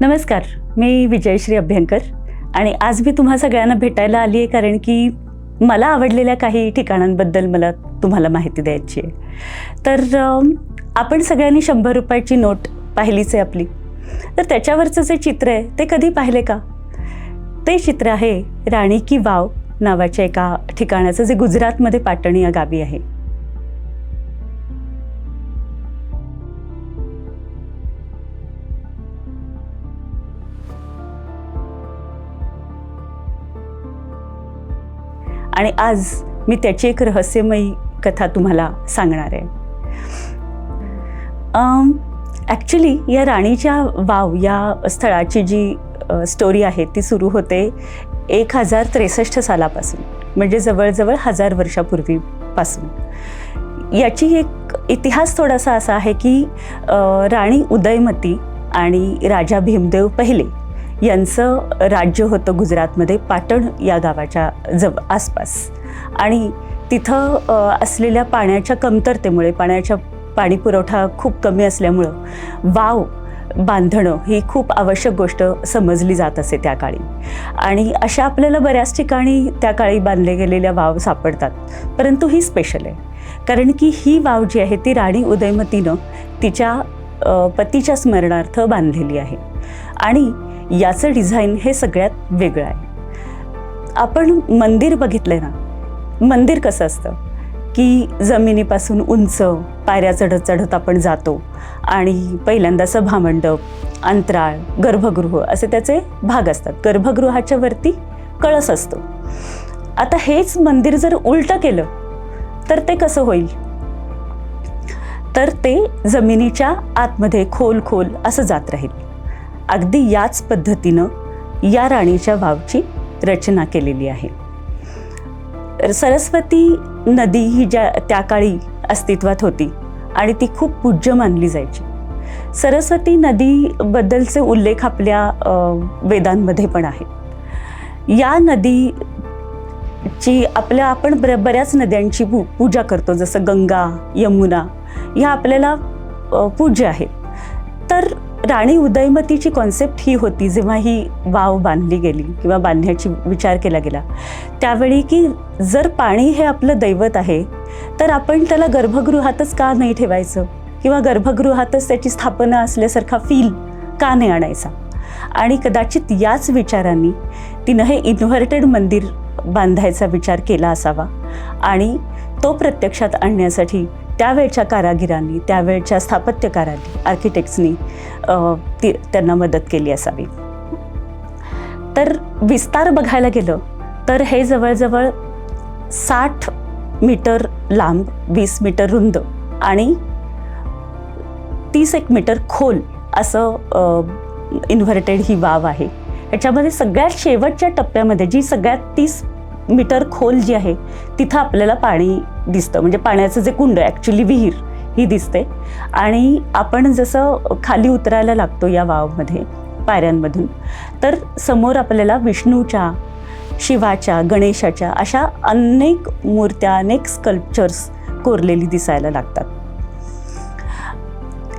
नमस्कार मी विजयश्री अभ्यंकर आणि आज मी तुम्हा सगळ्यांना भेटायला आली आहे कारण की मला आवडलेल्या काही ठिकाणांबद्दल मला तुम्हाला माहिती द्यायची आहे तर आपण सगळ्यांनी शंभर रुपयाची नोट पाहिलीच आहे आपली. तर त्याच्यावरचं जे चित्र आहे ते कधी पाहिले का? ते चित्र आहे राणी की वाव नावाच्या एका ठिकाणाचं जे गुजरातमध्ये पाटणी या गावी आहे. आणि आज मी त्याची एक रहस्यमयी कथा तुम्हाला सांगणार आहे. ॲक्च्युली या राणीच्या वाव या स्थळाची जी स्टोरी आहे ती सुरू होते एक हजार त्रेसष्ट सालापासून म्हणजे जवळजवळ हजार वर्षापूर्वीपासून. याची एक इतिहास थोडासा असा आहे की राणी उदयमती आणि राजा भीमदेव पहिले यांचं राज्य होतं गुजरातमध्ये पाटण या गावाच्या जव आसपास. आणि तिथं असलेल्या पाण्याच्या कमतरतेमुळे पाण्याच्या पाणी पुरवठा खूप कमी असल्यामुळं वाव बांधणं ही खूप आवश्यक गोष्ट समजली जात असे त्या काळी. आणि अशा आपल्याला बऱ्याच ठिकाणी त्या काळी बांधले गेलेल्या वाव सापडतात. परंतु ही स्पेशल आहे. कारण की ही वाव जी आहे ती राणी उदयमतीनं तिच्या पतीच्या स्मरणार्थ बांधलेली आहे. आणि याचं डिझाईन हे सगळ्यात वेगळं आहे. आपण मंदिर बघितलंय ना मंदिर कसं असतं? की जमिनीपासून उंच पायऱ्या चढत चढत आपण जातो आणि पहिल्यांदा सभामंडप अंतराळ गर्भगृह असे त्याचे भाग असतात. गर्भगृहाच्या वरती कळस असतो. आता हेच मंदिर जर उलटं केलं तर ते कसं होईल? तर ते जमिनीच्या आतमध्ये खोल खोल असं जात राहील. अगदी याच पद्धतीनं या राणीच्या वावची रचना केलेली आहे. सरस्वती नदी ही ज्या त्या काळी अस्तित्वात होती आणि ती खूप पूज्य मानली जायची. सरस्वती नदीबद्दलचे उल्लेख आपल्या वेदांमध्ये पण आहेत या नदीची आपल्या आपण बर बऱ्याच नद्यांची पू पूजा करतो जसं गंगा यमुना ह्या आपल्याला पूज्य आहेत. तर राणी उदयमतीची कॉन्सेप्ट ही होती जेव्हा ही वाव बांधली गेली किंवा बांधण्याची विचार केला गेला त्यावेळी की जर पाणी हे आपलं दैवत आहे तर आपण त्याला गर्भगृहातच का नाही ठेवायचं? किंवा गर्भगृहातच त्याची स्थापना असल्यासारखा फील का नाही आणायचा? आणि कदाचित याच विचारांनी तिनं हे इन्व्हर्टेड मंदिर बांधायचा विचार केला असावा आणि तो प्रत्यक्षात आणण्यासाठी त्यावेळच्या कारागिरांनी त्यावेळच्या स्थापत्यकारांनी आर्किटेक्ट्सनी ती त्यांना मदत केली असावी. तर विस्तार बघायला गेलं तर हे जवळजवळ साठ मीटर लांब वीस मीटर रुंद आणि तीस एक मीटर खोल असं इन्व्हर्टेड ही वाव आहे. याच्यामध्ये सगळ्यात शेवटच्या टप्प्यामध्ये जी सगळ्यात तीस मीटर खोल जी आहे तिथं आपल्याला पाणी दिसतं. म्हणजे पाण्याचं जे कुंड ॲक्च्युली विहीर ही दिसते. आणि आपण जसं खाली उतरायला लागतो या वावमध्ये पायऱ्यांमधून तर समोर आपल्याला विष्णूच्या शिवाच्या गणेशाच्या अशा अनेक मूर्त्या अनेक स्कल्पचर्स कोरलेली दिसायला लागतात.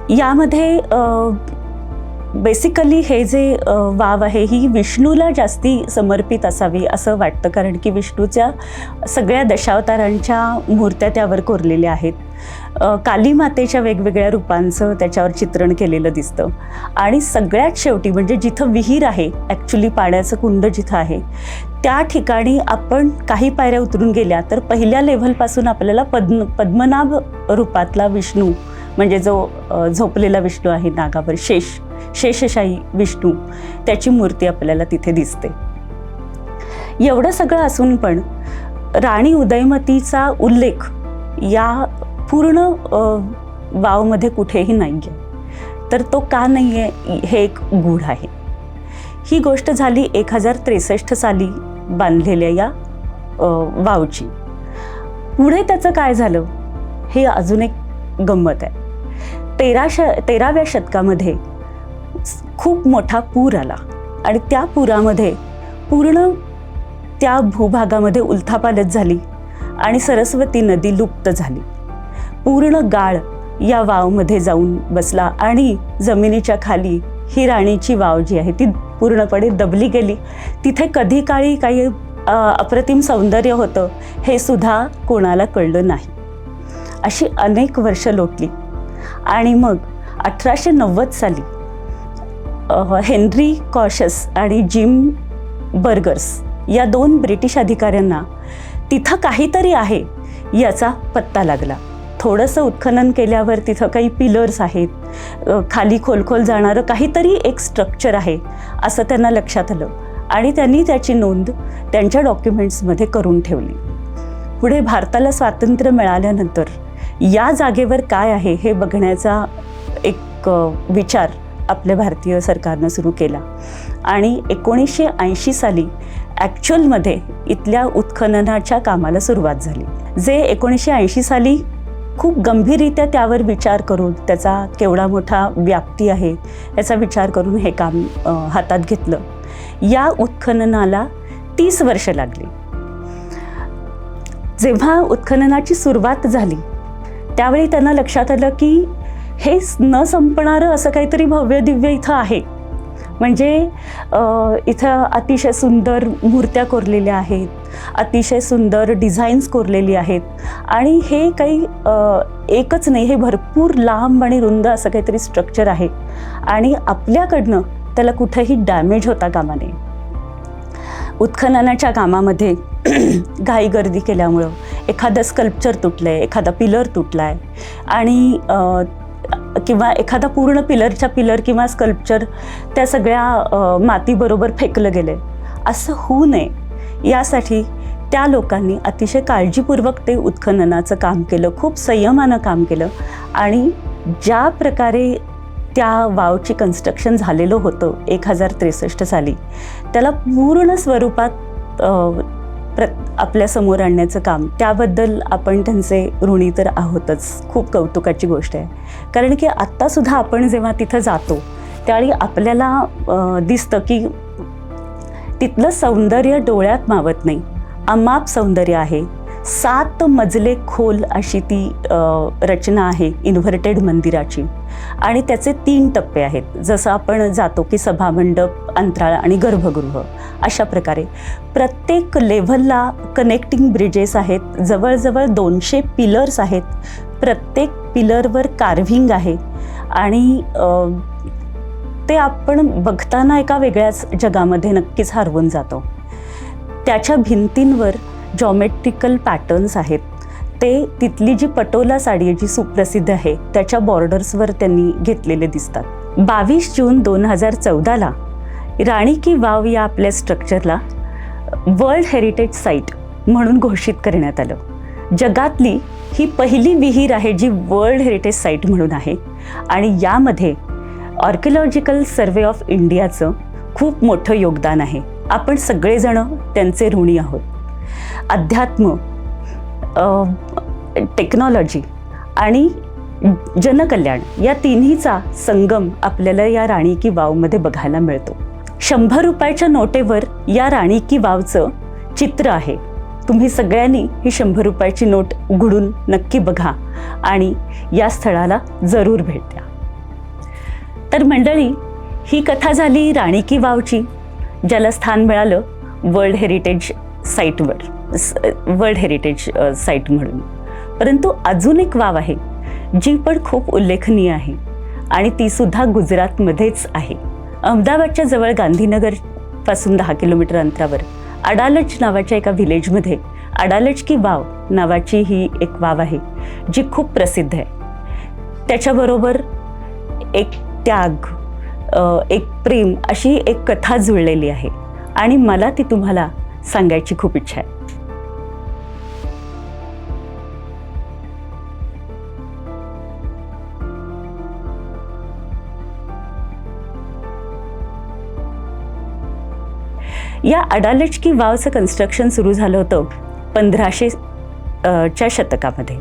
यामध्ये बेसिकली हे जे वाव आहे ही विष्णूला जास्ती समर्पित असावी असं वाटतं. कारण की विष्णूच्या सगळ्या दशावतारांच्या मूर्त्या त्यावर कोरलेल्या आहेत. काली मातेच्या वेगवेगळ्या रूपांचं त्याच्यावर चित्रण केलेलं दिसतं. आणि सगळ्यात शेवटी म्हणजे जिथं विहीर आहे ॲक्च्युली पाण्याचं कुंड जिथं आहे त्या ठिकाणी आपण काही पायऱ्या उतरून गेल्या तर पहिल्या लेव्हलपासून आपल्याला पद्म पद्मनाभ रूपातला विष्णू म्हणजे जो झोपलेला विष्णू आहे नागावर शेष शेषशाही विष्णू त्याची मूर्ती आपल्याला तिथे दिसते. एवढं सगळं असून पण राणी उदयमतीचा उल्लेख या पूर्ण वावमध्ये कुठेही नाही आहे तर तो का नाही आहे हे एक गूढ आहे. ही गोष्ट झाली एक हजार त्रेसष्ट साली बांधलेल्या या वावची. पुढे त्याचं काय झालं हे अजून एक गंमत आहे. तेरा श तेराव्या शतकामध्ये खूप मोठा पूर आला. आणि त्या पुरामध्ये पूर्ण त्या भूभागामध्ये उलथापालत झाली आणि सरस्वती नदी लुप्त झाली. पूर्ण गाळ या वावमध्ये जाऊन बसला आणि जमिनीच्या खाली ही राणीची वाव जी आहे ती पूर्णपणे दबली गेली. तिथे कधी काळी काही अप्रतिम सौंदर्य होतं हे सुद्धा कोणाला कळलं नाही. अशी अनेक वर्ष लोटली. आणि मग अठराशे नव्वद साली हेनरी कॉशस आणि जिम बर्गर्स या दोन ब्रिटिश अधिकाऱ्यांना तिथं काहीतरी आहे याचा पत्ता लागला. थोडंसं उत्खनन केल्यावर तिथं काही पिलर्स आहेत खाली खोलखोल जाणारं काहीतरी एक स्ट्रक्चर आहे असं त्यांना लक्षात आलं आणि त्यांनी त्याची नोंद त्यांच्या डॉक्युमेंट्समध्ये करून ठेवली. पुढे भारताला स्वातंत्र्य मिळाल्यानंतर या जागेवर काय आहे हे बघण्याचा एक विचार आपल्या भारतीय सरकारनं सुरू केला. आणि एकोणीसशे ऐंशी साली ॲक्च्युअलमध्ये इथल्या उत्खननाच्या कामाला सुरुवात झाली. जे एकोणीसशे ऐंशी साली खूप गंभीररित्या त्यावर विचार करून त्याचा केवढा मोठा व्याप्ती आहे याचा विचार करून हे काम हातात घेतलं. या उत्खननाला तीस वर्ष लागली. जेव्हा उत्खननाची सुरुवात झाली त्यावेळी त्यांना लक्षात आलं की हे न संपणारं असं काहीतरी भव्य दिव्य इथं आहे. म्हणजे इथं अतिशय सुंदर मूर्त्या कोरलेल्या आहेत अतिशय सुंदर डिझाईन्स कोरलेली आहेत आणि हे काही एकच नाही हे भरपूर लांब आणि रुंद असं काहीतरी स्ट्रक्चर आहे आणि आपल्याकडनं त्याला कुठंही डॅमेज होता कामा नये. उत्खननाच्या कामामध्ये घाई गर्दी केल्यामुळं एखादं स्कल्पचर तुटलं आहे एखादा पिलर तुटला आहे आणि किंवा एखादा पूर्ण पिलरच्या पिलर किंवा स्कल्पचर त्या सगळ्या मातीबरोबर फेकलं गेलं आहे असं होऊ नये. यासाठी त्या लोकांनी अतिशय काळजीपूर्वक ते उत्खननाचं काम केलं खूप संयमानं काम केलं आणि ज्या प्रकारे त्या वावची कन्स्ट्रक्शन झालेलं होतं एक हजार त्रेसष्ट साली त्याला पूर्ण स्वरूपात प्र आपल्यासमोर आणण्याचं काम. त्याबद्दल आपण त्यांचे ऋणी तर आहोतच. खूप कौतुकाची गोष्ट आहे. कारण की आत्तासुद्धा आपण जेव्हा तिथं जातो त्यावेळी आपल्याला दिसतं की तिथलं सौंदर्य डोळ्यात मावत नाही. अमाप सौंदर्य आहे. सात मजले खोल अशी ती रचना आहे इन्व्हर्टेड मंदिराची. आणि त्याचे तीन टप्पे आहेत. जसं आपण जातो की सभामंडप अंतराळ आणि गर्भगृह अशा प्रकारे. प्रत्येक लेव्हलला कनेक्टिंग ब्रिजेस आहेत. जवळजवळ दोनशे पिलर्स आहेत. प्रत्येक पिलरवर कार्व्हिंग आहे. आणि ते आपण बघताना एका वेगळ्याच जगामध्ये नक्कीच हरवून जातो. त्याच्या भिंतींवर जॉमेट्रिकल पॅटर्न्स आहेत. ते तिथली जी पटोला साडी आहे जी सुप्रसिद्ध आहे त्याच्या बॉर्डर्सवर त्यांनी घेतलेले दिसतात. बावीस जून दोन हजार चौदाला राणी की वाव या आपल्या स्ट्रक्चरला वर्ल्ड हेरिटेज साईट म्हणून घोषित करण्यात आलं. जगातली ही पहिली विहीर आहे जी वर्ल्ड हेरिटेज साईट म्हणून आहे. आणि यामध्ये ऑर्किओलॉजिकल सर्वे ऑफ इंडियाचं खूप मोठं योगदान आहे. आपण सगळेजणं त्यांचे ऋणी आहोत. अध्यात्म टेक्नॉलॉजी आणि जनकल्याण या तिन्हीचा संगम आपल्याला या राणी की वावमध्ये बघायला मिळतो. शंभर रुपयाच्या नोटेवर या राणी की वावचं चित्र आहे. तुम्ही सगळ्यांनी ही शंभर रुपयाची नोट उघडून नक्की बघा आणि या स्थळाला जरूर भेट द्या. तर मंडळी ही कथा झाली राणी की वावची ज्याला स्थान मिळालं वर्ल्ड हेरिटेज साईटवर स- वर्ल्ड हेरिटेज साईट म्हणून. परंतु अजून एक वाव आहे जी पण खूप उल्लेखनीय आहे आणि ती सुद्धा गुजरातमध्येच आहे. अहमदाबादच्या जवळ गांधीनगरपासून दहा किलोमीटर अंतरावर अडालज नावाच्या एका व्हिलेजमध्ये अडालज की वाव नावाची ही एक वाव आहे जी खूप प्रसिद्ध आहे. त्याच्याबरोबर एक त्याग एक प्रेम अशी एक कथा जुळलेली आहे. आणि मला ती तुम्हाला सांगायची खूप इच्छा आहे. या अडालचकी वावचं कन्स्ट्रक्शन सुरू झालं होतं पंधराशे च्या शतकामध्ये.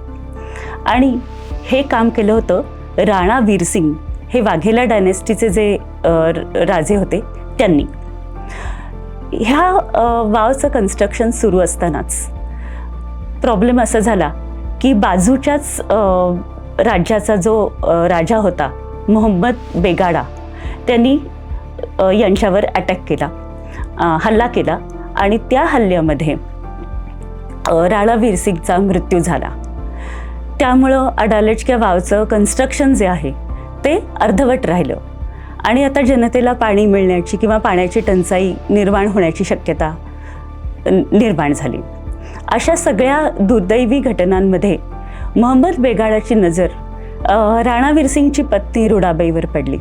आणि हे काम केलं होतं राणा वीरसिंग हे वाघेला डायनेस्टीचे जे राजे होते त्यांनी. ह्या वावचं कन्स्ट्रक्शन सुरू असतानाच प्रॉब्लेम असा झाला की बाजूच्याच राज्याचा जो राजा होता मोहम्मद बेगाडा त्यांनी यांच्यावर अटॅक केला हल्ला केला आणि त्या हल्ल्यामध्ये राणा वीरसिंगचा मृत्यू झाला. त्यामुळं अडालजच्या वावचं कन्स्ट्रक्शन जे आहे ते अर्धवट राहिलं. आणि आता जनतेला पाणी मिळण्याची किंवा पाण्याची टंचाई निर्माण होण्याची शक्यता निर्माण झाली. अशा सगळ्या दुर्दैवी घटनांमध्ये मोहम्मद बेगाडाची नजर अ, राणा पत्नी रुडाबाईवर पडली.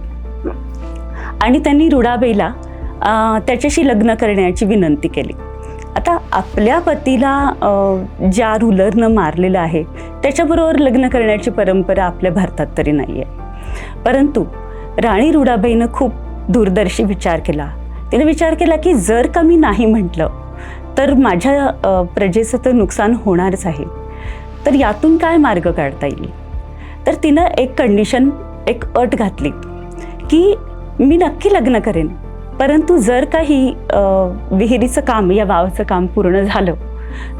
आणि त्यांनी रुडाबाईला त्याच्याशी लग्न करण्याची विनंती केली. आता आपल्या पतीला ज्या रुलरनं मारलेलं आहे त्याच्याबरोबर लग्न करण्याची परंपरा आपल्या भारतात तरी नाही आहे परंतु राणी रुडाबाईनं खूप दूरदर्शी विचार केला. तिने विचार केला की जर का मी नाही म्हटलं तर माझ्या प्रजेचं तर नुकसान होणारच आहे. तर यातून काय मार्ग काढता येईल? तर तिनं एक कंडिशन एक अट घातली की मी नक्की लग्न करेन. परंतु जर काही विहिरीचं काम या वावाचं काम पूर्ण झालं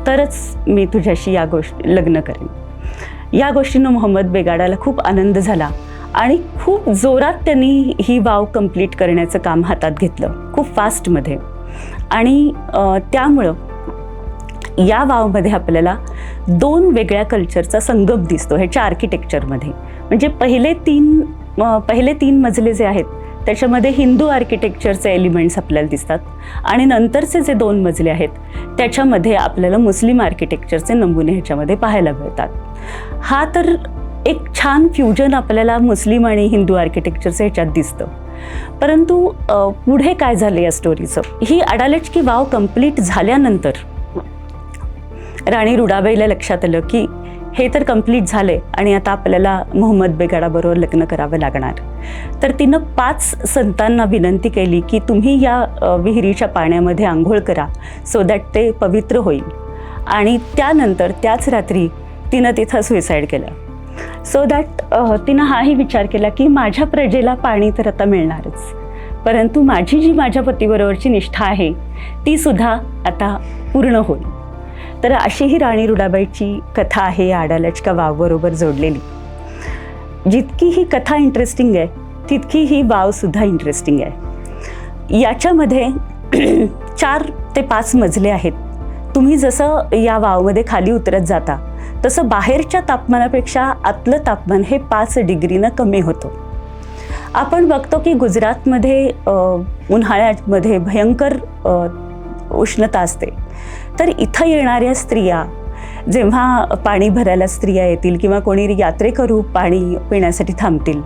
तरच मी तुझ्याशी या गोष्टी लग्न करेन. या गोष्टीनं मोहम्मद बेगाडाला खूप आनंद झाला. आणि खूप जोरात त्यांनी ही वाव कंप्लीट करण्याचं काम हातात घेतलं खूप फास्टमध्ये आणि त्यामुळं या वावमध्ये आपल्याला दोन वेगळ्या कल्चरचा संगम दिसतो ह्याच्या आर्किटेक्चरमध्ये म्हणजे पहिले तीन पहिले तीन मजले जे आहेत त्याच्यामध्ये हिंदू आर्किटेक्चरचे एलिमेंट्स आपल्याला दिसतात आणि नंतरचे जे दोन मजले आहेत त्याच्यामध्ये आपल्याला मुस्लिम आर्किटेक्चरचे नमुने ह्याच्यामध्ये पाहायला मिळतात. हा तर एक छान फ्युजन आपल्याला मुस्लिम आणि हिंदू आर्किटेक्चरचं ह्याच्यात दिसतं. परंतु पुढे काय झालं या स्टोरीचं ही अडालजकी वाव कंप्लीट झाल्यानंतर राणी रुडाबाईला लक्षात आलं की हे तर कंप्लीट झाले आणि आता आपल्याला मोहम्मद बेगाडाबरोबर लग्न करावं लागणार. तर तिनं पाच संतांना विनंती केली की तुम्ही या विहिरीच्या पाण्यामध्ये आंघोळ करा सो दॅट ते पवित्र होईल. आणि त्यानंतर त्याच रात्री तिनं तिथं सुईसाईड केलं. सो दॅट तिनं हाही विचार केला की माझ्या प्रजेला पाणी तर आता मिळणारच. परंतु माझी जी माझ्या पतीबरोबरची निष्ठा आहे ती सुद्धा आता पूर्ण होईल. तर अशी ही राणी रुडाबाईची कथा आहे या आडालचका वावबरोबर जोडलेली. जितकी ही कथा इंटरेस्टिंग आहे तितकी ही वावसुद्धा इंटरेस्टिंग आहे. याच्यामध्ये चार ते पाच मजले आहेत. तुम्ही जसं या वावमध्ये खाली उतरत जाता तसं बाहेरच्या तापमानापेक्षा आतलं तापमान हे पाच डिग्रीनं कमी होतं. आपण बघतो की गुजरातमध्ये उन्हाळ्यामध्ये भयंकर उष्णता असते. तर इथं येणाऱ्या स्त्रिया जेव्हा पाणी भरायला स्त्रिया येतील किंवा कोणी यात्रेकरू पाणी पिण्यासाठी थांबतील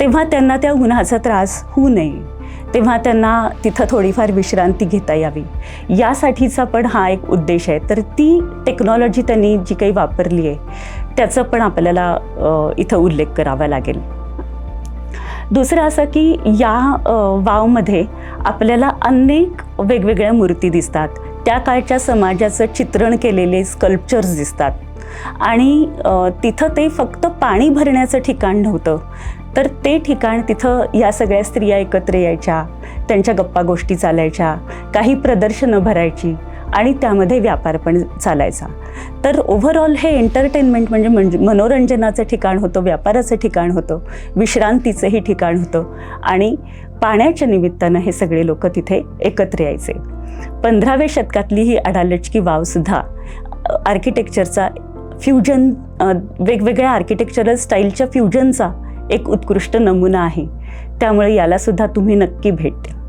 तेव्हा त्यांना त्या उन्हाचा त्रास होऊ नये. तेव्हा त्यांना तिथं थोडीफार विश्रांती घेता यावी. यासाठीचा पण हा एक उद्देश आहे. तर ती टेक्नॉलॉजी त्यांनी जी काही वापरली आहे त्याचं पण आपल्याला इथं उल्लेख करावा लागेल. दुसरं असं की या वावमध्ये आपल्याला अनेक वेगवेगळ्या मूर्ती दिसतात. त्या काळच्या समाजाचं चित्रण केलेले स्कल्पचर्स दिसतात. आणि तिथं ते फक्त पाणी भरण्याचं ठिकाण नव्हतं. तर ते ठिकाण तिथं या सगळ्या स्त्रिया एकत्र यायच्या त्यांच्या गप्पा गोष्टी चालायच्या काही प्रदर्शनं भरायची आणि त्यामध्ये व्यापार पण चालायचा. तर ओव्हरऑल हे एंटरटेनमेंट म्हणजे म्हणजे मनोरंजनाचं ठिकाण होतं व्यापाराचं ठिकाण होतं विश्रांतीचंही ठिकाण होतं आणि पाण्याच्या निमित्तानं हे सगळे लोक तिथे एकत्र यायचे. पंधराव्या शतकातली ही अडालचकी वावसुद्धा आर्किटेक्चरचा फ्युजन वेगवेगळ्या आर्किटेक्चरल स्टाईलच्या फ्युजनचा एक उत्कृष्ट नमुना आहे. त्यामुळे यालासुद्धा तुम्ही नक्की भेट द्या.